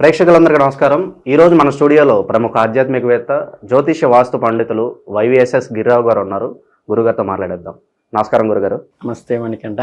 ప్రేక్షకులందరికీ నమస్కారం. ఈరోజు మన స్టూడియోలో ప్రముఖ ఆధ్యాత్మికవేత్త జ్యోతిష్య వాస్తు పండితులు వైవిఎస్ఎస్ గిరిరావు గారు ఉన్నారు. గురుగారితో మాట్లాడేద్దాం. నమస్కారం గురుగారు. నమస్తే మణికంఠ.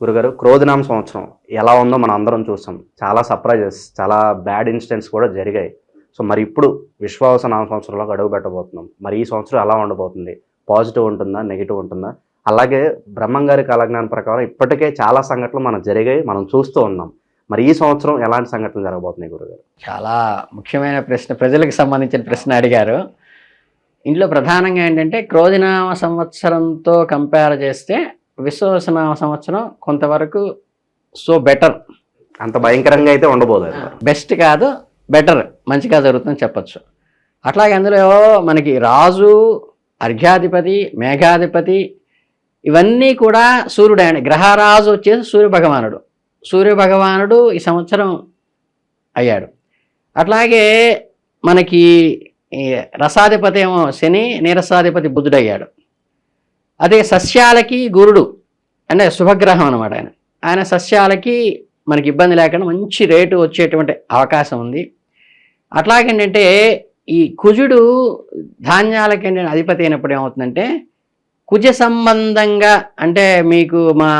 గురుగారు క్రోధనామ సంవత్సరం ఎలా ఉందో మనం అందరం చూసాం. చాలా సర్ప్రైజెస్ చాలా బ్యాడ్ ఇన్సిడెంట్స్ కూడా జరిగాయి. సో మరి ఇప్పుడు విశ్వాస నామ సంవత్సరంలో అడుగు పెట్టబోతున్నాం. మరి ఈ సంవత్సరం ఎలా ఉండబోతుంది? పాజిటివ్ ఉంటుందా? నెగిటివ్ ఉంటుందా? అలాగే బ్రహ్మంగారి కాలజ్ఞానం ప్రకారం ఇప్పటికే చాలా సంఘటనలు మనం జరిగాయి. మనం చూస్తూ ఉన్నాం. మరి ఈ సంవత్సరం ఎలాంటి సంఘటనలు జరగబోతున్నాయి గురుగారు? చాలా ముఖ్యమైన ప్రశ్న ప్రజలకు సంబంధించిన ప్రశ్న అడిగారు. ఇంట్లో ప్రధానంగా ఏంటంటే క్రోధినామ సంవత్సరంతో కంపేర్ చేస్తే విశ్వసనామ సంవత్సరం కొంతవరకు సో బెటర్ అంత భయంకరంగా అయితే ఉండబోదు. బెస్ట్ కాదు బెటర్ మంచిగా జరుగుతుందని చెప్పచ్చు. అట్లాగే అందులో మనకి రాజు అర్ఘ్యాధిపతి మేఘాధిపతి ఇవన్నీ కూడా సూర్యుడు గ్రహరాజు వచ్చేసి సూర్య భగవానుడు సూర్య భగవానుడు ఈ సంవత్సరం అయ్యాడు. అట్లాగే మనకి ఈ రసాధిపతి ఏమో శని నీరసాధిపతి బుద్ధుడయ్యాడు అయ్యాడు అదే సస్యాలకి గురుడు అంటే శుభగ్రహం అనమాట ఆయన. ఆయన సస్యాలకి మనకి ఇబ్బంది లేకుండా మంచి రేటు వచ్చేటువంటి అవకాశం ఉంది. అట్లాగేంటంటే ఈ కుజుడు ధాన్యాలకి అధిపతి అయినప్పుడు ఏమవుతుందంటే కుజ సంబంధంగా అంటే మీకు మా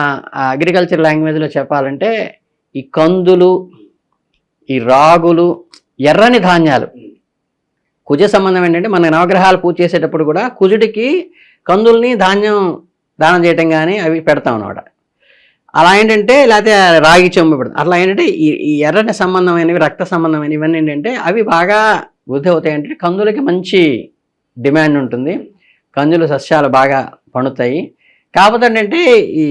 అగ్రికల్చర్ లాంగ్వేజ్లో చెప్పాలంటే ఈ కందులు ఈ రాగులు ఎర్రని ధాన్యాలు. కుజ సంబంధం ఏంటంటే మన నవగ్రహాలు పూజ చేసేటప్పుడు కూడా కుజుడికి కందుల్ని ధాన్యం దానం చేయటం కానీ అవి పెడతాం అన్నమాట. అలా ఏంటంటే లేకపోతే రాగి చెంబు పెడతాం. అట్లా ఏంటంటే ఈ ఎర్రని ఎర్రటి సంబంధమైనవి రక్త సంబంధమైనవి ఇవన్నీ ఏంటంటే అవి బాగా వృద్ధి అవుతాయి అంటే కందులకి మంచి డిమాండ్ ఉంటుంది. కందులు సస్యాలు బాగా పండుతాయి. కాకపోతే ఏంటంటే ఈ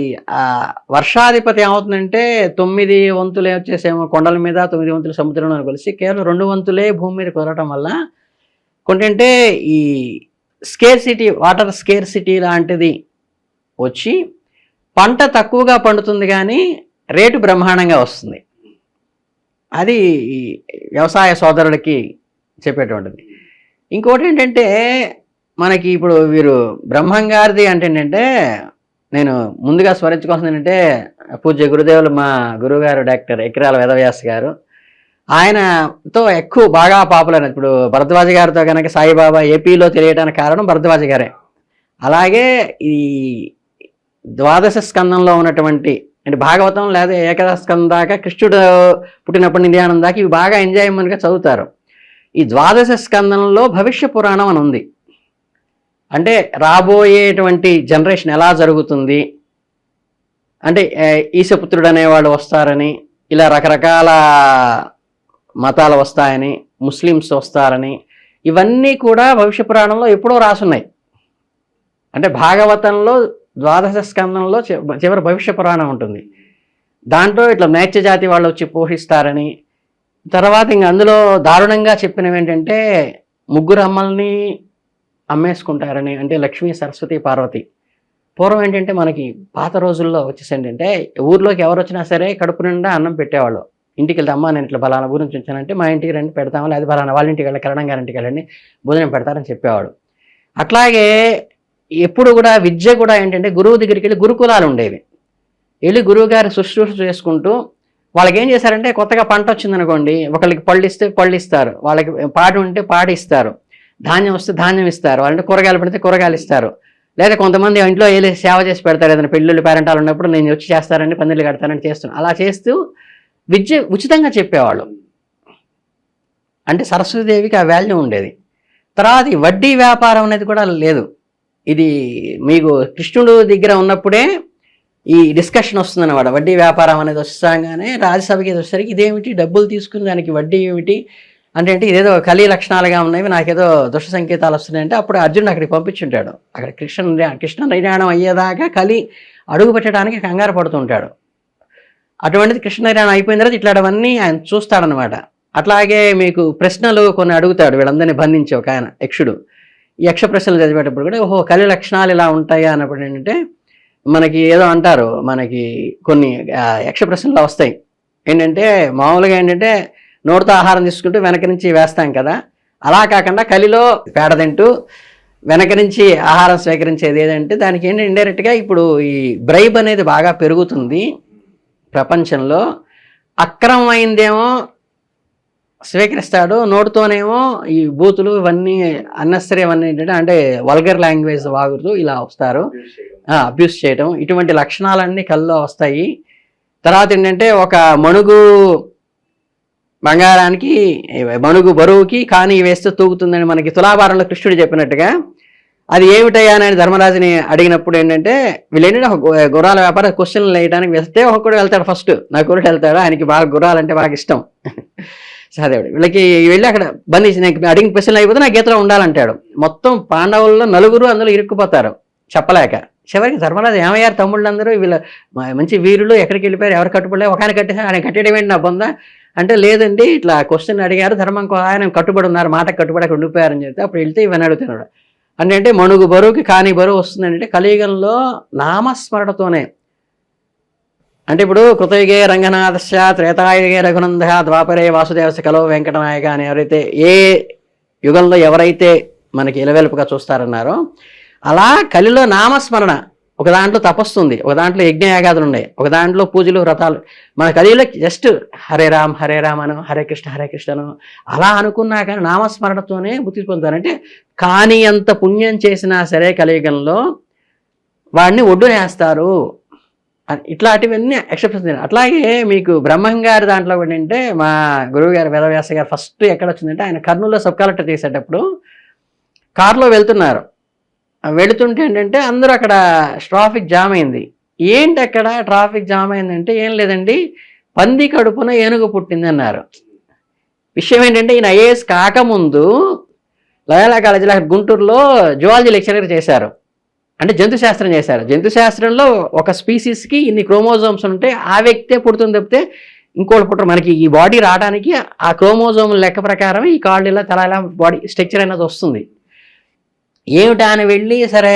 వర్షాధిపతి ఏమవుతుందంటే తొమ్మిది వంతులే వచ్చేసేమో కొండల మీద తొమ్మిది వంతులు సముద్రంలో కలిసి కేవలం రెండు వంతులే భూమి మీద కుదరటం వల్ల కొంటంటే ఈ scarcity water scarcity లాంటిది వచ్చి పంట తక్కువగా పండుతుంది కానీ రేటు బ్రహ్మాండంగా వస్తుంది. అది ఈ వ్యవసాయ సోదరులకి చెప్పేటువంటిది. ఇంకోటి ఏంటంటే మనకి ఇప్పుడు వీరు బ్రహ్మంగారిది అంటే ఏంటంటే నేను ముందుగా స్మరించుకోవాల్సింది ఏంటంటే పూజ్య గురుదేవులు మా గురుగారు డాక్టర్ ఎకిరాల వేదవ్యాస్ గారు. ఆయనతో ఎక్కువ బాగా పాపులర్. ఇప్పుడు భరద్వాజ గారితో కనుక సాయిబాబా ఏపీలో తెలియటానికి కారణం భరద్వాజ గారే. అలాగే ఈ ద్వాదశ స్కందంలో ఉన్నటువంటి అంటే భాగవతం లేదా ఏకాదశ స్కందం దాకా కృష్ణుడు పుట్టినప్పటి నిధ్యానం దాకా ఇవి బాగా ఎంజాయ్మెంట్గా చదువుతారు. ఈ ద్వాదశ స్కందంలో భవిష్య పురాణం అని ఉంది. అంటే రాబోయేటువంటి జనరేషన్ ఎలా జరుగుతుంది? అంటే ఈశపుత్రుడు అనేవాడు వస్తారని ఇలా రకరకాల మతాలు వస్తాయని ముస్లిమ్స్ వస్తారని ఇవన్నీ కూడా భవిష్య పురాణంలో ఎప్పుడో రాసున్నాయి. అంటే భాగవతంలో ద్వాదశ స్కందంలో చివరి భవిష్య పురాణం ఉంటుంది. దాంట్లో ఇట్లా మేత్య జాతి వాళ్ళు వచ్చి పోషిస్తారని తర్వాత ఇంక అందులో దారుణంగా చెప్పినవి ఏంటంటే ముగ్గురు అమ్మల్ని అమ్మేసుకుంటారని అంటే లక్ష్మీ సరస్వతి పార్వతి. పూర్వం ఏంటంటే మనకి పాత రోజుల్లో వచ్చేసి ఏంటంటే ఊర్లోకి ఎవరు వచ్చినా సరే కడుపు నిండా అన్నం పెట్టేవాళ్ళు. ఇంటికి వెళ్తే అమ్మ నేను ఇట్లా బలానా ఊరి నుంచి వచ్చానంటే మా ఇంటికి రండి పెడతాము? లేదా బలానా వాళ్ళ ఇంటికి వెళ్ళి కరణం గారి ఇంటికి వెళ్ళండి భోజనం పెడతారని చెప్పేవాడు. అట్లాగే ఎప్పుడు కూడా విద్య కూడా ఏంటంటే గురువు దగ్గరికి వెళ్ళి గురుకులాలు ఉండేవి. వెళ్ళి గురువు గారి శుశ్రూష చేసుకుంటూ వాళ్ళకి ఏం చేశారంటే కొత్తగా పంట వచ్చిందనుకోండి ఒకరికి పళ్ళు ఇస్తే పళ్ళు ఇస్తారు వాళ్ళకి పాడి ఉంటే పాడిస్తారు ధాన్యం వస్తే ధాన్యం ఇస్తారు. వాళ్ళంటే కూరగాయలు పెడితే కూరగాయలు ఇస్తారు. లేదా కొంతమంది ఇంట్లో వెళ్ళి సేవ చేసి పెడతారు. ఏదైనా పెళ్ళిళ్ళు పేరెంటాలు ఉన్నప్పుడు నేను వచ్చి చేస్తారని పందిళ్ళు కడతానని చేస్తున్నాను అలా చేస్తూ విద్య ఉచితంగా చెప్పేవాళ్ళు. అంటే సరస్వతీదేవికి ఆ వాల్యూ ఉండేది. తర్వాత ఈ వడ్డీ వ్యాపారం అనేది కూడా లేదు. ఇది మీకు కృష్ణుడు దగ్గర ఉన్నప్పుడే ఈ డిస్కషన్ వస్తుందన్నమాట. వడ్డీ వ్యాపారం అనేది వస్తాగానే రాజ్యసభకి ఇది వచ్చేసరికి ఇదేమిటి? డబ్బులు తీసుకుని దానికి వడ్డీ ఏమిటి? అంటే ఏంటి ఇదేదో కలి లక్షణాలుగా ఉన్నాయి నాకేదో దుష్ట సంకేతాలు వస్తున్నాయంటే అప్పుడు అర్జునుడు అక్కడికి పంపించుంటాడు. అక్కడ కృష్ణ కృష్ణ నిర్యాణం అయ్యేదాకా కలి అడుగు పెట్టడానికి కంగారు పడుతుంటాడు. అటువంటిది కృష్ణ నిర్యాణం అయిపోయిన తర్వాత ఇట్లాంటివన్నీ ఆయన చూస్తాడనమాట అట్లాగే మీకు ప్రశ్నలు కొన్ని అడుగుతాడు వీళ్ళందరినీ బంధించి ఒక ఆయన యక్షుడు. ఈ యక్ష ప్రశ్నలు చదివేటప్పుడు కూడా ఓహో కలి లక్షణాలు ఇలా ఉంటాయా అన్నప్పుడు ఏంటంటే మనకి ఏదో అంటారు మనకి కొన్ని యక్ష ప్రశ్నలు వస్తాయి. ఏంటంటే మామూలుగా ఏంటంటే నోటితో ఆహారం తీసుకుంటూ వెనక నుంచి వేస్తాం కదా. అలా కాకుండా కలిలో పేడ తింటూ వెనక నుంచి ఆహారం స్వీకరించేది ఏదంటే దానికి ఏంటి ఇండైరెక్ట్గా ఇప్పుడు ఈ బ్రైబ్ అనేది బాగా పెరుగుతుంది ప్రపంచంలో. అక్రమమైందేమో స్వీకరిస్తాడు నోటితోనేమో ఈ బూతులు ఇవన్నీ అన్నెసరీ ఇవన్నీ ఏంటంటే అంటే వల్గర్ లాంగ్వేజ్ వాగుతూ ఇలా వస్తారు. అబ్యూస్ చేయటం ఇటువంటి లక్షణాలన్నీ కల్లో వస్తాయి. తర్వాత ఏంటంటే ఒక మణుగు బంగారానికి మణుగు బరువుకి కానీ వేస్తే తూగుతుందని మనకి తులాభారంలో కృష్ణుడు చెప్పినట్టుగా. అది ఏమిటయ్యా అని ధర్మరాజుని అడిగినప్పుడు ఏంటంటే వీళ్ళు ఏంటంటే ఒక గుర్రాల వ్యాపార క్వశ్చన్లు వేయడానికి వెళ్తే ఒక్కొక్కడు వెళ్తాడు ఫస్ట్ నా గురుడు వెళ్తాడు? ఆయనకి బాగా గుర్రాలంటే బాగా ఇష్టం. సహదేవుడు వీళ్ళకి వెళ్ళి అక్కడ బంధించి నాకు అడిగిన ప్రశ్నలు అయిపోతే నా గీతలో ఉండాలంటాడు. మొత్తం పాండవుల్లో నలుగురు అందులో ఇరుక్కుపోతారు. చెప్పలేక. చివరికి ధర్మరాజు ఏమయ్యారు తమ్ముళ్ళందరూ? వీళ్ళ మంచి వీరులు ఎక్కడికి వెళ్ళిపోయారు? ఎవరు కట్టుబడలే ఒక ఆయన కట్టేసారు ఆయన కట్టేయడం ఏంటి నా బొందా? అంటే లేదండి ఇట్లా క్వశ్చన్ అడిగారు ధర్మం ఆయన కట్టుబడి ఉన్నారు మాట కట్టుబడి అక్కడ ఉండిపోయారని చెప్తే అప్పుడు వెళ్తే ఇవన్నీ అడుగుతున్నాడు అంటే అంటే మణుగు బరువుకి కాని బరువు వస్తుందంటే కలియుగంలో నామస్మరణతోనే. అంటే ఇప్పుడు కృతయుగే రంగనాథస్య త్రేతాయుగే రఘునంద ద్వాపరే వాసుదేవస్య కలో వెంకటనాయక అని ఎవరైతే ఏ యుగంలో ఎవరైతే మనకి ఇలవెలుపుగా చూస్తారన్నారో అలా కలిలో నామస్మరణ ఒక దాంట్లో తపస్సు ఉంది ఒక దాంట్లో యజ్ఞయాగాదులు ఉన్నాయి ఒక దాంట్లో పూజలు వ్రతాలు. మన కదిలో జస్ట్ హరే రామ్ హరే రామ్ అను హరే కృష్ణ హరే కృష్ణను అలా అనుకున్నా కానీ నామస్మరణతోనే బుద్ధి పొందుతారంటే కానీ అంత పుణ్యం చేసినా సరే కలియుగంలో వాడిని ఒడ్డునేస్తారు ఇట్లాంటివన్నీ ఎక్సెప్షన్ అట్లాగే మీకు బ్రహ్మం గారి దాంట్లో కూడా అంటే మా గురువుగారు వేదవ్యాస గారు ఫస్ట్ ఎక్కడ వచ్చిందంటే ఆయన కర్నూలులో సబ్ కలెక్టర్ చేసేటప్పుడు కారులో వెళ్తున్నారు. వెళుతుంటే ఏంటంటే అందరూ అక్కడ ట్రాఫిక్ జామ్ అయింది. ఏంటి అక్కడ ట్రాఫిక్ జామ్ అయిందంటే ఏం లేదండి పంది కడుపున ఏనుగు పుట్టింది అన్నారు. విషయం ఏంటంటే ఈయన ఐఏఎస్ కాకముందు లయాలా కాలేజీలో గుంటూరులో జువాలజీ లెక్చరర్ చేశారు. అంటే జంతు శాస్త్రం చేశారు. జంతు శాస్త్రంలో ఒక స్పీసీస్కి ఇన్ని క్రోమోజోమ్స్ ఉంటే ఆ వ్యక్తే పుడుతుంది తప్పితే ఇంకోటి పుట్టరు. మనకి ఈ బాడీ రావడానికి ఆ క్రోమోజోమ్ లెక్క ప్రకారం ఈ కాళ్ళు ఇలా తల ఇలా బాడీ స్ట్రక్చర్ అనేది వస్తుంది. ఏమిటా అని వెళ్ళి సరే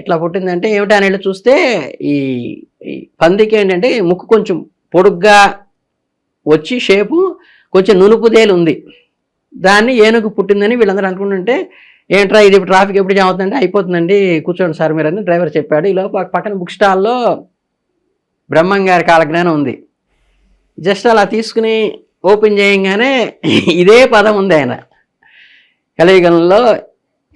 ఇట్లా పుట్టిందంటే ఏమిటా అని వెళ్ళి చూస్తే ఈ పందికి ఏంటంటే ముక్కు కొంచెం పొడుగ్గా వచ్చి షేపు కొంచెం నునుపుదేలు ఉంది. దాన్ని ఏనుగు పుట్టిందని వీళ్ళందరూ అనుకుంటుంటే ఏంట్రా ఇది ట్రాఫిక్ ఎప్పుడు జామ్ అవుతుందంటే అయిపోతుందండి కూర్చోండి సార్ మీరు అని డ్రైవర్ చెప్పాడు. ఈ లోపల పక్కన బుక్ స్టాల్లో బ్రహ్మం గారి కాలజ్ఞానం ఉంది. జస్ట్ అలా తీసుకుని ఓపెన్ చేయంగానే ఇదే పదం ఉంది ఆయన. కలియుగంలో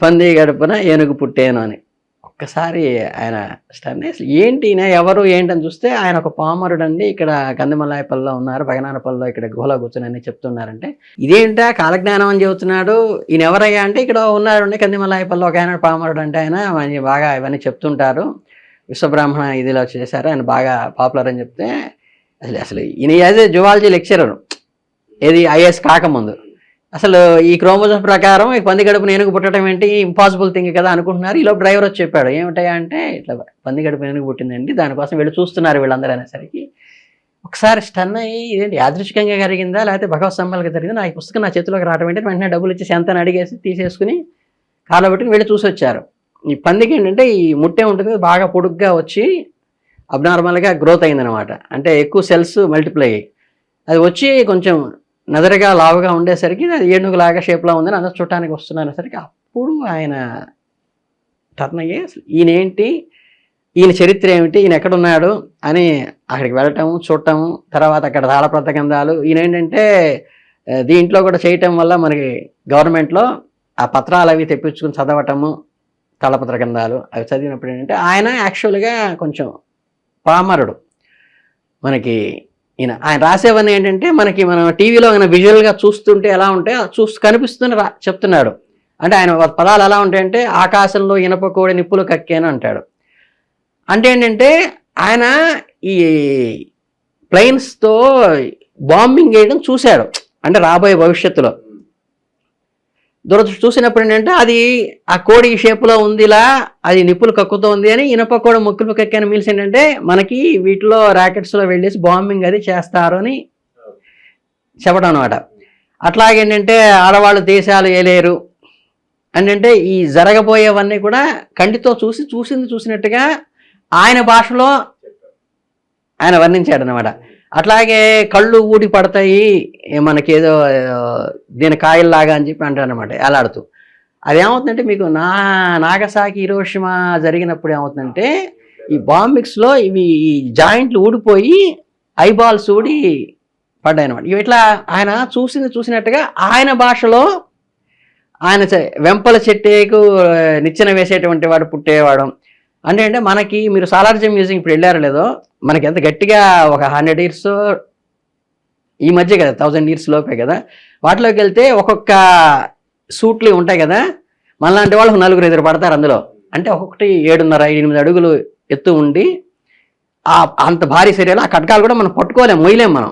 పంది గడుపున ఏనుగు పుట్టేను అని. ఒక్కసారి ఆయన స్టన్ అసలు ఏంటి ఈయన? ఎవరు? ఏంటని చూస్తే ఆయన ఒక పామరుడు అండి ఇక్కడ కందిమలాయపల్లిలో ఉన్నారు భగనానపల్లిలో ఇక్కడ గుహలో కూర్చుని చెప్తున్నారంటే ఇదేంటా కాలజ్ఞానం అని చెబుతున్నాడు? ఈయన ఎవరయ్యా? అంటే ఇక్కడ ఉన్నారండి కందిమలాయపల్లిలో ఒక ఆయన పామరుడు అంటే ఆయన ఆయన బాగా ఇవన్నీ చెప్తుంటారు. విశ్వబ్రాహ్మణ ఇదిలో చేశారు ఆయన బాగా పాపులర్ అని చెప్తే అసలు అసలు ఈయన యాజ్ ఏ జువాలజీ లెక్చరర్. ఏది ఐఏఎస్ కాకముందు. అసలు ఈ క్రోమోజోమ్ ప్రకారం ఈ పంది గడుపు నేనుకు పుట్టడం ఏంటి? ఇంపాసిబుల్ థింగ్ కదా అనుకుంటున్నారు. ఈలో డ్రైవర్ వచ్చి చెప్పాడు. ఏమిటయా అంటే ఇట్లా పంది గడుపు నేనుకు పుట్టిందండి. దానికోసం వీళ్ళు చూస్తున్నారు వీళ్ళందరూ అనేసరికి ఒకసారి స్టన్ అయ్యి ఇదేంటి యాదృచ్ఛికంగా జరిగిందా లేకపోతే భగవత్ సంబల్గా జరిగిందా? నా ఈ పుస్తకం నా చేతిలోకి రావడం ఏంటి? వెంటనే డబ్బులు ఇచ్చేసి ఎంత అడిగేసి తీసేసుకుని కాలో పెట్టుకుని వెళ్ళి చూసి వచ్చారు. ఈ పందికి ఏంటంటే ఈ ముట్టే ఉంటుంది బాగా పొడుగ్గా వచ్చి అబ్నార్మల్గా గ్రోత్ అయిందనమాట అంటే ఎక్కువ సెల్స్ మల్టిప్లై అయ్యి అది వచ్చి కొంచెం నదరగా లావుగా ఉండేసరికి అది ఏనుగులాగా షేప్లో ఉందని అందరూ చూడటానికి వస్తున్నసరికి అప్పుడు ఆయన టర్న్ అయ్యి అసలు ఈయనేంటి? ఈయన చరిత్ర ఏమిటి? ఈయన ఎక్కడున్నాడు? అని అక్కడికి వెళ్ళటం చూడటం తర్వాత అక్కడ తాళప్రత గ్రంథాలు ఈయన ఏంటంటే దీంట్లో కూడా చేయటం వల్ల మనకి గవర్నమెంట్లో ఆ పత్రాలు అవి తెప్పించుకుని చదవటము తాళపత్ర గ్రంథాలు అవి చదివినప్పుడు ఏంటంటే ఆయన యాక్చువల్గా కొంచెం పామరుడు. మనకి ఈయన. ఆయన రాసేవన్నీ ఏంటంటే మనకి మనం టీవీలో ఆయన విజువల్గా చూస్తుంటే ఎలా ఉంటే చూస్తూ కనిపిస్తుంది రా చెప్తున్నాడు. అంటే ఆయన పదాలు ఎలా ఉంటాయంటే ఆకాశంలో ఇనప కోడి నిప్పులు కక్కేను అంటాడు. అంటే ఏంటంటే ఆయన ఈ ప్లెయిన్స్తో బాంబింగ్ చేయడం చూశాడు. అంటే రాబోయే భవిష్యత్తులో. దురదృష్టి చూసినప్పుడు ఏంటంటే అది ఆ కోడి షేప్లో ఉందిలా అది నిప్పులు కక్కుతోంది అని ఇనప కూడా ముక్కులు కక్కిన మీల్స్ ఏంటంటే మనకి వీటిలో ర్యాకెట్స్లో వెళ్ళేసి బాంబింగ్ అది చేస్తారు అని చెప్పడం అనమాట అట్లాగేంటంటే ఆడవాళ్ళు దేశాలు ఏలేరు. అంటే ఈ జరగబోయేవన్నీ కూడా కంటితో చూసి చూసింది చూసినట్టుగా ఆయన భాషలో ఆయన వర్ణించాడు అనమాట అట్లాగే కళ్ళు ఊడి పడతాయి మనకేదో దీని కాయల్లాగా అని చెప్పి అంటారనమాట అనమాట ఎలాడుతూ అదేమవుతుందంటే మీకు నా నాగసాకి హీరోషిమా జరిగినప్పుడు ఏమవుతుందంటే ఈ బాంబిక్స్లో ఇవి ఈ జాయింట్లు ఊడిపోయి ఐబాల్స్ ఊడి పడ్డాయి అనమాట ఇట్లా ఆయన చూసింది చూసినట్టుగా ఆయన భాషలో ఆయన వెంపల చెట్టేకు నిచ్చెన వేసేటువంటి వాడు పుట్టేవాడు. అంటే అంటే మనకి మీరు సాలార్జం మ్యూజియం ఇప్పుడు వెళ్ళారో లేదో మనకి ఎంత గట్టిగా ఒక హండ్రెడ్ ఇయర్స్ ఈ మధ్య కదా థౌజండ్ ఇయర్స్ లోపే కదా వాటిలోకి వెళ్తే ఒక్కొక్క సూట్లు ఉంటాయి కదా మనలాంటి వాళ్ళు నలుగురు ఎదురు పడతారు అందులో. అంటే ఒక్కొక్కటి ఏడున్నర ఎనిమిది అడుగులు ఎత్తు ఉండి అంత భారీ శరీరాలు ఆ కట్కాలు కూడా మనం పట్టుకోలేం మొయ్యలేం మనం.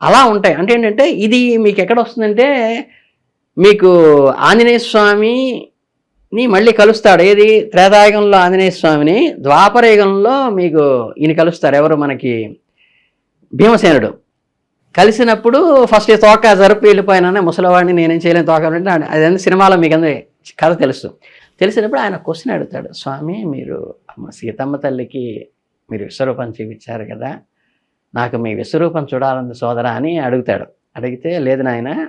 అలా ఉంటాయి. అంటే ఏంటంటే ఇది మీకు ఎక్కడ వస్తుందంటే మీకు ఆంజనేయ స్వామి నీ మళ్ళీ కలుస్తాడు. ఏది? త్రేతాయుగంలో ఆంజనేయ స్వామిని ద్వాపరయుగంలో మీకు ఈయన కలుస్తారు. ఎవరు? మనకి భీమసేనుడు. కలిసినప్పుడు ఫస్ట్ తోక జరుపు వెళ్ళిపోయినా ముసలివాడిని నేనేం చేయలేను తోక అంటే అదే సినిమాలో మీకు అందరి కథ తెలుసు. తెలిసినప్పుడు ఆయన క్వశ్చన్ అడుగుతాడు స్వామి మీరు సీతమ్మ తల్లికి మీరు విశ్వరూపం చూపించారు కదా నాకు మీ విశ్వరూపం చూడాలని సోదర అని అడుగుతాడు. అడిగితే లేదు నాయన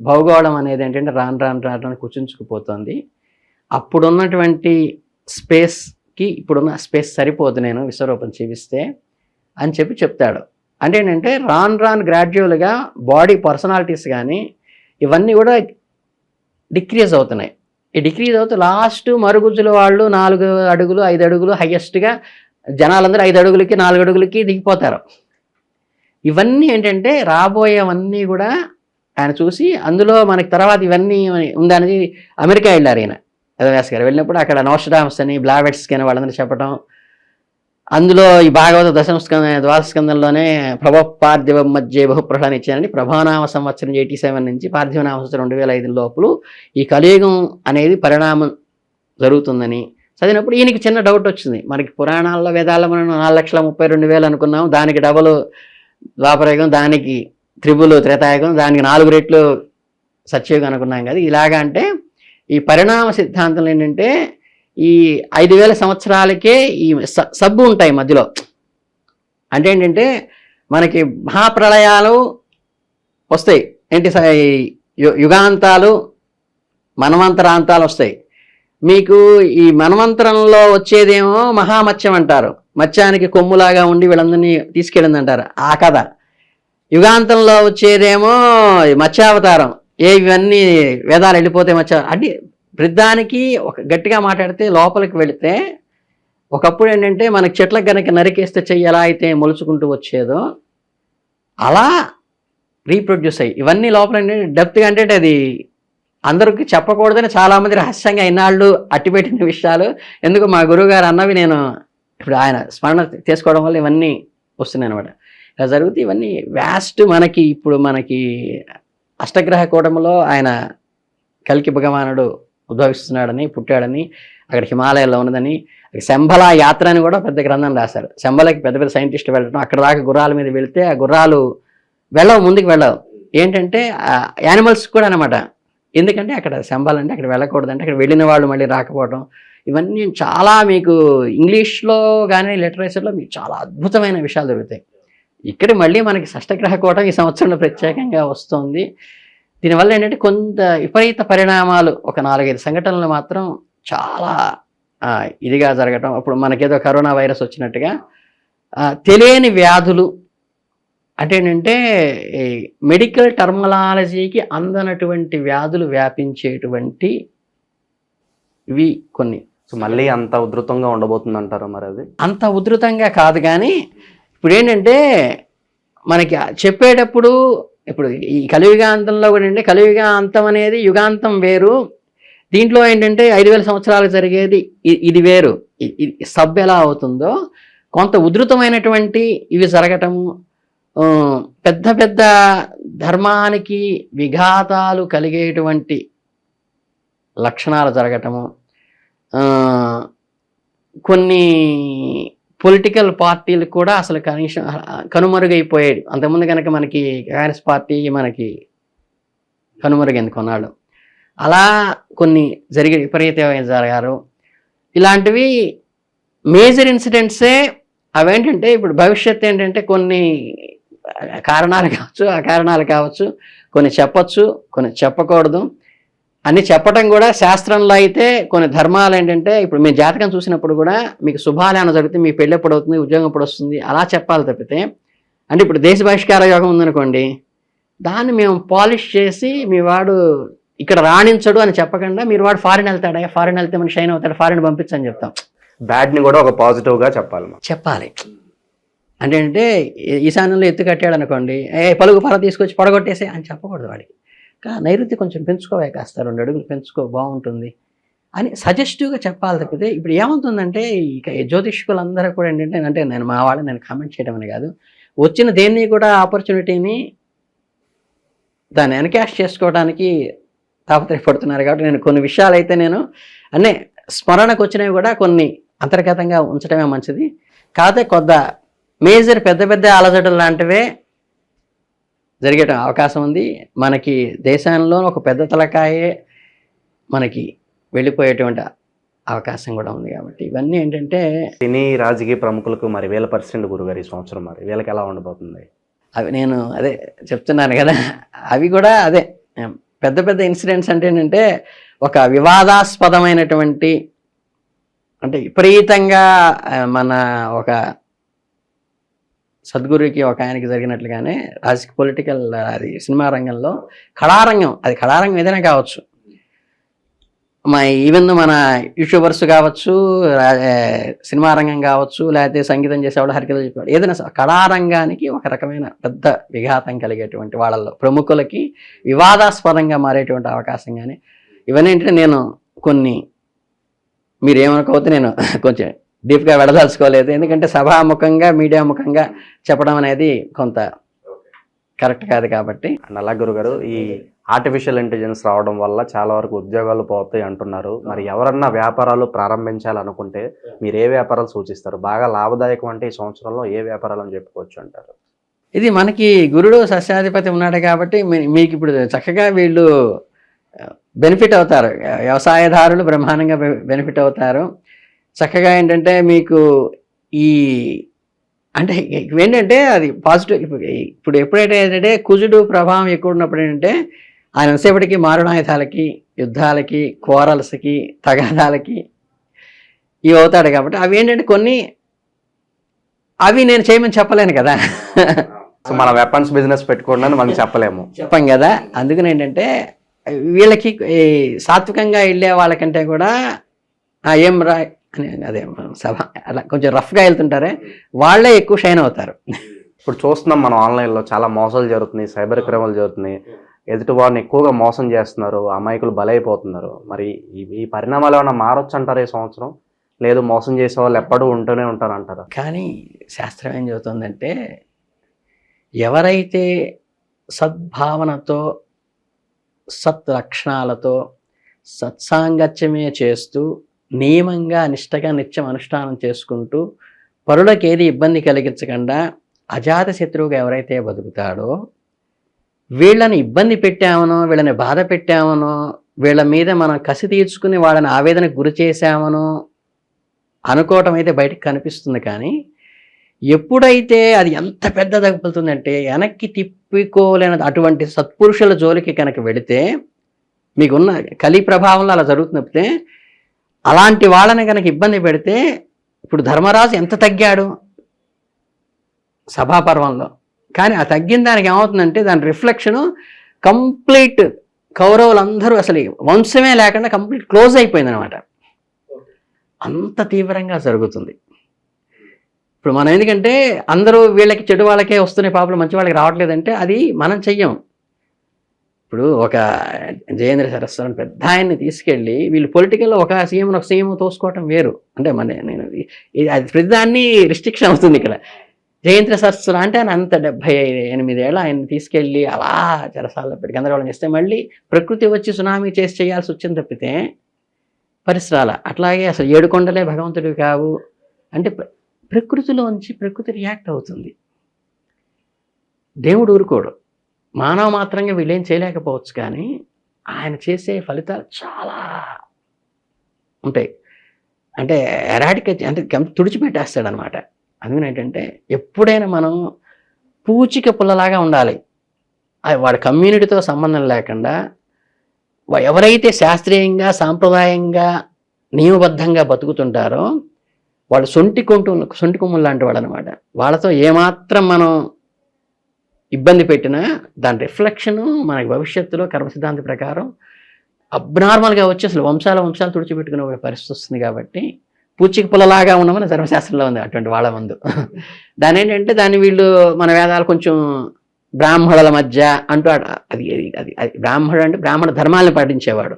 భౌగోళం అనేది ఏంటంటే రాను రాను రాను రాను అప్పుడున్నటువంటి స్పేస్కి ఇప్పుడున్న స్పేస్ సరిపోదు నేను విశ్వరూపం చూపిస్తే అని చెప్పి చెప్తాడు. అంటే ఏంటంటే రాన్ రాన్ గ్రాడ్యువల్గా బాడీ పర్సనాలిటీస్ కానీ ఇవన్నీ కూడా డిక్రీజ్ అవుతున్నాయి. ఈ డిక్రీజ్ అవుతూ లాస్ట్ మరుగుజ్జుల వాళ్ళు నాలుగు అడుగులు ఐదు అడుగులు హయ్యెస్ట్గా జనాలందరూ ఐదు అడుగులకి నాలుగు అడుగులకి దిగిపోతారు. ఇవన్నీ ఏంటంటే రాబోయేవన్నీ కూడా ఆయన చూసి అందులో మనకి తర్వాత ఇవన్నీ ఉందనేది అమెరికా వెళ్ళారు ఈయన. వేదవ్యాస్ గారు. వెళ్ళినప్పుడు అక్కడ నోస్ట్రామ్స్ అని బ్లావెట్స్ అని వాళ్ళందరూ చెప్పడం అందులో ఈ భాగవత దశమ ద్వాదశస్కందంలోనే ప్రభ పార్థివ మధ్య బహుప్రహ్లాన్ని ఇచ్చారని ప్రభానామ సంవత్సరం ఎయిటీ సెవెన్ నుంచి పార్థివనామ సంవత్సరం రెండు వేల ఐదు లోపల ఈ కలియుగం అనేది పరిణామం జరుగుతుందని చదివినప్పుడు ఈయనకి చిన్న డౌట్ వచ్చింది. మనకి పురాణాల్లో వేదాల్లో మనం నాలుగు లక్షల ముప్పై రెండు వేలు అనుకున్నాం. దానికి డబల్ ద్వాపరయుగం దానికి త్రిబుల్ త్రేతాయుగం దానికి నాలుగు రెట్లు సత్యయుగం అనుకున్నాం కదా. ఇలాగా అంటే ఈ పరిణామ సిద్ధాంతం ఏంటంటే ఈ ఐదు వేల సంవత్సరాలకే ఈ సబ్బు ఉంటాయి మధ్యలో. అంటే ఏంటంటే మనకి మహాప్రళయాలు వస్తాయి. ఏంటి స- ఈ యు- యుగాంతాలు మనవంతరాంతాలు వస్తాయి మీకు ఈ మనవంతరంలో వచ్చేదేమో మహామత్స్యం అంటారు. మత్స్యానికి కొమ్ములాగా ఉండి వీళ్ళందరినీ తీసుకెళ్ళింది అంటారు ఆ కథ. యుగాంతంలో వచ్చేదేమో మత్స్యావతారం. ఏ ఇవన్నీ వేదాలు వెళ్ళిపోతే మత్స్య అన్ని వృద్ధానికి ఒక గట్టిగా మాట్లాడితే లోపలికి వెళితే ఒకప్పుడు ఏంటంటే మనకి చెట్లకు కనుక నరికేస్తే చెయ్యి ఎలా అయితే మొలుచుకుంటూ వచ్చేదో అలా రీప్రొడ్యూస్ అయ్యి. ఇవన్నీ లోపల ఏంటంటే డెప్త్గా అంటే అది అందరికి చెప్పకూడదని చాలామంది రహస్యంగా ఇన్నాళ్ళు అట్టిపెట్టిన విషయాలు. ఎందుకు మా గురువుగారు అన్నవి నేను ఇప్పుడు ఆయన స్మరణ చేసుకోవడం వల్ల ఇవన్నీ వస్తున్నాయి అనమాట ఇలా జరుగుతూ ఇవన్నీ వ్యాస్ట్ మనకి ఇప్పుడు మనకి అష్టగ్రహ కూటమిలో ఆయన కలికి భగవానుడు ఉద్భవిస్తున్నాడని పుట్టాడని అక్కడ హిమాలయాల్లో ఉన్నదని శంబల యాత్ర అని కూడా పెద్ద గ్రంథం రాశారు. శంబలకి పెద్ద పెద్ద సైంటిస్టులు వెళ్ళడం అక్కడ దాకా గుర్రాల మీద వెళ్తే ఆ గుర్రాలు వెళ్ళవు ముందుకు వెళ్ళవు. ఏంటంటే యానిమల్స్ కూడా అనమాట ఎందుకంటే అక్కడ శంబాలంటే అక్కడ వెళ్ళకూడదంటే అక్కడ వెళ్ళిన వాళ్ళు మళ్ళీ రాకపోవడం ఇవన్నీ చాలా మీకు ఇంగ్లీష్లో కానీ లిటరేచర్లో మీకు చాలా అద్భుతమైన విషయాలు దొరుకుతాయి. ఇక్కడ మళ్ళీ మనకి షష్టగ్రహ కూటం ఈ సంవత్సరంలో ప్రత్యేకంగా వస్తుంది. దీనివల్ల ఏంటంటే కొంత విపరీత పరిణామాలు ఒక నాలుగైదు సంఘటనలు మాత్రం చాలా ఇదిగా జరగటం. అప్పుడు మనకేదో కరోనా వైరస్ వచ్చినట్టుగా తెలియని వ్యాధులు. అంటే ఏంటంటే మెడికల్ టర్మలాలజీకి అందనటువంటి వ్యాధులు వ్యాపించేటువంటి ఇవి కొన్ని. సో మళ్ళీ అంత ఉధృతంగా ఉండబోతుంది అంటారా మరి అది? అంత ఉధృతంగా కాదు కానీ ఇప్పుడు ఏంటంటే మనకి చెప్పేటప్పుడు ఇప్పుడు ఈ కలియుగాంతంలో కూడా అంటే కలియుగాంతం అనేది యుగాంతం వేరు. దీంట్లో ఏంటంటే ఐదు వేల సంవత్సరాలు జరిగేది ఇది వేరు. ఇది సబ్ ఎలా అవుతుందో కొంత ఉధృతమైనటువంటి ఇవి జరగటము పెద్ద పెద్ద ధర్మానికి విఘాతాలు కలిగేటువంటి లక్షణాలు జరగటము కొన్ని పొలిటికల్ పార్టీలు కూడా అసలు కనీసం కనుమరుగైపోయాడు అంతకుముందు కనుక మనకి కాంగ్రెస్ పార్టీ మనకి కనుమరుగైంది కొన్నాళ్ళు. అలా కొన్ని జరిగే విపరీతమైన జరగారు. ఇలాంటివి మేజర్ ఇన్సిడెంట్సే అవేంటంటే ఇప్పుడు భవిష్యత్తు ఏంటంటే కొన్ని కారణాలు కావచ్చు ఆ కారణాలు కావచ్చు కొన్ని చెప్పచ్చు కొన్ని చెప్పకూడదు. అన్ని చెప్పటం కూడా శాస్త్రంలో అయితే కొన్ని ధర్మాలు ఏంటంటే ఇప్పుడు మీ జాతకం చూసినప్పుడు కూడా మీకు శుభాలు ఏమైనా జరిగితే మీ పెళ్ళి ఎప్పుడు అవుతుంది ఉద్యోగం ఎప్పుడు వస్తుంది అలా చెప్పాలి తప్పితే అంటే ఇప్పుడు దేశ బహిష్కార యోగం ఉందనుకోండి దాన్ని మేము పాలిష్ చేసి మీ వాడు ఇక్కడ రాణించడు అని చెప్పకుండా మీరు వాడు ఫారిన్ వెళ్తాడా? ఫారిన్ వెళ్తే మనకి షైన్ అవుతాడు? ఫారిన్ పంపించని చెప్తాం. బ్యాడ్ని కూడా ఒక పాజిటివ్గా చెప్పాలి చెప్పాలి. అంటే అంటే ఈ- ఈశాన్యంలో ఎత్తు కట్టాడు అనుకోండి ఏ పలుగు పర తీసుకొచ్చి పడగొట్టేసే అని చెప్పకూడదు వాడికి. కా నైరుతి కొంచెం పెంచుకోవే కాస్త రెండు అడుగులు పెంచుకో బాగుంటుంది. అని సజెస్టివ్గా చెప్పాలి తప్పితే ఇప్పుడు ఏమవుతుందంటే ఇక ఈ జ్యోతిష్కులందరూ కూడా ఏంటంటే అంటే నేను మా వాళ్ళని నేను కామెంట్ చేయడం అని కాదు వచ్చిన దేన్ని కూడా ఆపర్చునిటీని దాన్ని ఎన్కాష్ చేసుకోవడానికి తాపత్రయపడుతున్నారు కాబట్టి నేను కొన్ని విషయాలు అయితే నేను అన్నీ స్మరణకు వచ్చినవి కూడా కొన్ని అంతర్గతంగా ఉంచడమే మంచిది. కాకపోతే కొద్ద మేజర్ పెద్ద పెద్ద అలజడులు లాంటివే జరిగే అవకాశం ఉంది. మనకి దేశంలో ఒక పెద్ద తలకాయే మనకి వెళ్ళిపోయేటువంటి అవకాశం కూడా ఉంది కాబట్టి ఇవన్నీ ఏంటంటే సినీ రాజకీయ ప్రముఖులకు మరి వేల పర్సెంట్ గురుగారు ఈ సంవత్సరం మరి వీళ్ళకి ఎలా ఉండబోతుంది? అవి నేను అదే చెప్తున్నాను కదా. అవి కూడా అదే. పెద్ద పెద్ద ఇన్సిడెంట్స్ అంటే ఏంటంటే ఒక వివాదాస్పదమైనటువంటి అంటే విపరీతంగా మన ఒక సద్గురుకి ఒక ఆయనకి జరిగినట్లుగానే రాజకీయ పొలిటికల్ అది సినిమా రంగంలో కళారంగం అది కళారంగం ఏదైనా కావచ్చు. మా ఈవెన్ మన యూట్యూబర్స్ కావచ్చు సినిమా రంగం కావచ్చు లేకపోతే సంగీతం చేసేవాళ్ళు హరికథలు చెప్పేవాడు ఏదైనా కళారంగానికి ఒక రకమైన పెద్ద విఘాతం కలిగేటువంటి వాళ్ళల్లో ప్రముఖులకి వివాదాస్పదంగా మారేటువంటి అవకాశం కానీ ఇవన్నీ ఏంటంటే నేను కొన్ని మీరు ఏమనుకోవద్దు నేను కొంచెం డీప్గా వెళ్ళదలుచుకోలేదు ఎందుకంటే సభాముఖంగా మీడియా ముఖంగా చెప్పడం అనేది కొంత కరెక్ట్ కాదు కాబట్టి. అండ్ అలా గురుగారు ఈ ఆర్టిఫిషియల్ ఇంటెలిజెన్స్ రావడం వల్ల చాలా వరకు ఉద్యోగాలు పోతాయి అంటున్నారు. మరి ఎవరన్నా వ్యాపారాలు ప్రారంభించాలనుకుంటే మీరు ఏ వ్యాపారాలు సూచిస్తారు? బాగా లాభదాయకం అంటే ఈ సంవత్సరంలో ఏ వ్యాపారాలు అని చెప్పుకోవచ్చు అంటారు? ఇది మనకి గురుడు సస్యాధిపతి ఉన్నాడు కాబట్టి మీ- మీకు ఇప్పుడు చక్కగా వీళ్ళు బెనిఫిట్ అవుతారు. వ్యవసాయదారులు బ్రహ్మాండంగా బెనిఫిట్ అవుతారు. చక్కగా ఏంటంటే మీకు ఈ అంటే ఏంటంటే అది పాజిటివ్ ఇప్పుడు ఎప్పుడైతే ఏంటంటే కుజుడు ప్రభావం ఎక్కువ ఉన్నప్పుడు ఏంటంటే ఆయన ఎంతసేపటికి మారణాయుధాలకి యుద్ధాలకి కోరల్స్కి తగాదాలకి ఇవి అవుతాడు కాబట్టి అవి ఏంటంటే కొన్ని అవి నేను చేయమని చెప్పలేను కదా. సో మన వెపన్స్ బిజినెస్ పెట్టుకోండి మనం చెప్పలేము. చెప్పాం కదా. అందుకని ఏంటంటే వీళ్ళకి ఈ సాత్వికంగా వెళ్ళే వాళ్ళకంటే కూడా "ఆ, ఏం రా అని అదే సభ. అలా కొంచెం రఫ్గా వెళ్తుంటారే వాళ్ళే ఎక్కువ షైన్ అవుతారు. ఇప్పుడు చూస్తున్నాం మనం ఆన్లైన్లో చాలా మోసాలు జరుగుతున్నాయి సైబర్ క్రైమ్లు జరుగుతున్నాయి. ఎదుటి వారిని ఎక్కువగా మోసం చేస్తున్నారు అమాయకులు బలైపోతున్నారు. మరి ఈ ఈ పరిణామాలు ఏమైనా మారొచ్చు అంటారు ఈ సంవత్సరం? లేదు మోసం చేసే వాళ్ళు ఎప్పుడూ ఉంటూనే ఉంటారు అంటారు కానీ శాస్త్రం ఏం చెబుతుందంటే ఎవరైతే సద్భావనతో సత్ లక్షణాలతో సత్సాంగత్యమే చేస్తూ నియమంగా నిష్టగా నిత్యం అనుష్ఠానం చేసుకుంటూ పరులకు ఏది ఇబ్బంది కలిగించకుండా అజాత శత్రువుగా ఎవరైతే బతుకుతాడో వీళ్ళని ఇబ్బంది పెట్టామనో వీళ్ళని బాధ పెట్టామనో వీళ్ళ మీద మనం కసి తీర్చుకుని వాళ్ళని ఆవేదనకు గురి చేశామనో అనుకోవటం అయితే బయటకు కనిపిస్తుంది కానీ ఎప్పుడైతే అది ఎంత పెద్ద తగ్గుతుందంటే వెనక్కి తిప్పుకోలేని అటువంటి సత్పురుషుల జోలికి కనుక వెళితే మీకున్న కలి ప్రభావంలో అలా జరుగుతున్నప్పుడే అలాంటి వాళ్ళని కనుక ఇబ్బంది పెడితే ఇప్పుడు ధర్మరాజు ఎంత తగ్గాడు? సభాపర్వంలో. కానీ ఆ తగ్గిన దానికి ఏమవుతుందంటే దాని రిఫ్లెక్షను కంప్లీట్ కౌరవులందరూ అసలు వంశమే లేకుండా కంప్లీట్ క్లోజ్ అయిపోయింది అనమాట అంత తీవ్రంగా జరుగుతుంది. ఇప్పుడు మనం ఎందుకంటే అందరూ వీళ్ళకి చెడు వాళ్ళకే వస్తున్నాయి పాపలు మంచి వాళ్ళకి రావట్లేదంటే అది మనం చెయ్యం. ఇప్పుడు ఒక జయేంద్ర సరస్వరం అని పెద్ద ఆయన్ని తీసుకెళ్ళి వీళ్ళు పొలిటికల్లో ఒక సీఎం ఒక సీఎం తోసుకోవటం వేరు. అంటే మన నేను అది ప్రతిదాన్ని రిస్ట్రిక్షన్ అవుతుంది ఇక్కడ. జయంత్ర సరస్వతి అంటే ఆయన అంత డెబ్బై ఎనిమిదేళ్ళు ఆయన తీసుకెళ్ళి అలా చెరసాల్లో పెట్టి గందరగోళం చేస్తే మళ్ళీ ప్రకృతి వచ్చి సునామీ చేసి చేయాల్సి వచ్చింది తప్పితే పరిసరాల. అట్లాగే అసలు ఏడుకొండలే భగవంతుడివి కావు. అంటే ప్ర- ప్రకృతిలోంచి ప్రకృతి రియాక్ట్ అవుతుంది. దేవుడు ఊరుకోడు. మానవ మాత్రంగా వీళ్ళేం చేయలేకపోవచ్చు కానీ ఆయన చేసే ఫలితాలు చాలా ఉంటాయి. అంటే ఎరాడికేట్ అంటే తుడిచిపెట్టేస్తాడు అనమాట అందుకని ఏంటంటే ఎప్పుడైనా మనం పూచిక పుల్లలాగా ఉండాలి. అది వాడి కమ్యూనిటీతో సంబంధం లేకుండా ఎవరైతే శాస్త్రీయంగా సాంప్రదాయంగా నియమబద్ధంగా బతుకుతుంటారో వాళ్ళు సొంటి కొంటు సొంటి కొమ్ములు లాంటి వాళ్ళు అనమాట వాళ్ళతో ఏమాత్రం మనం ఇబ్బంది పెట్టినా దాని రిఫ్లెక్షన్ మనకి భవిష్యత్తులో కర్మ సిద్ధాంత ప్రకారం అబ్నార్మల్గా వచ్చి అసలు వంశాల వంశాలు తుడిచిపెట్టుకునే ఒక పరిస్థితి వస్తుంది కాబట్టి పూచిక పుల్లలాగా ఉండమని ధర్మశాస్త్రంలో ఉంది అటువంటి వాళ్ళ మందు. దాని ఏంటంటే దాన్ని వీళ్ళు మన వేదాలు కొంచెం బ్రాహ్మణుల మధ్య అంటూ అది అది అది అది బ్రాహ్మణుడు అంటే బ్రాహ్మణ ధర్మాలను పాటించేవాడు.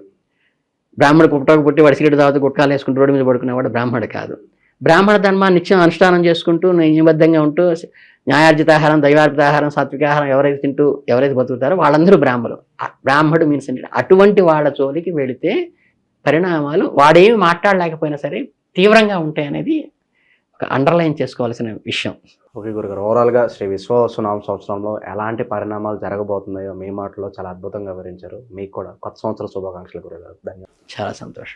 బ్రాహ్మణుడు పుట్టక పుట్టి వాడి సిగరెట్ తాగుతూ గుట్కాలు వేసుకుంటూ రోడ్డు మీద పడుకునేవాడు బ్రాహ్మణుడు కాదు. బ్రాహ్మణ ధర్మాన్ని నిత్యం అనుష్ఠానం చేసుకుంటూ నియమబద్ధంగా ఉంటూ న్యాయార్జితాహారం దైవార్జితాహారం సాత్వికాహారం ఎవరైతే తింటూ ఎవరైతే బతుకుతారో వాళ్ళందరూ బ్రాహ్మణులు ఆ బ్రాహ్మణుడు మీన్స్ అటువంటి వాళ్ళ జోలికి వెళితే పరిణామాలు వాడేమి మాట్లాడలేకపోయినా సరే తీవ్రంగా ఉంటాయి అనేది ఒక అండర్లైన్ చేసుకోవాల్సిన విషయం. ఓకే గురుగారు ఓవరాల్గా శ్రీ విశ్వవసునామ సంవత్సరంలో ఎలాంటి పరిణామాలు జరగబోతున్నాయో మీ మాటలో చాలా అద్భుతంగా వివరించారు. మీకు కూడా కొత్త సంవత్సర శుభాకాంక్షలు గురుగారు. ధన్యవాదాలు. చాలా సంతోషం.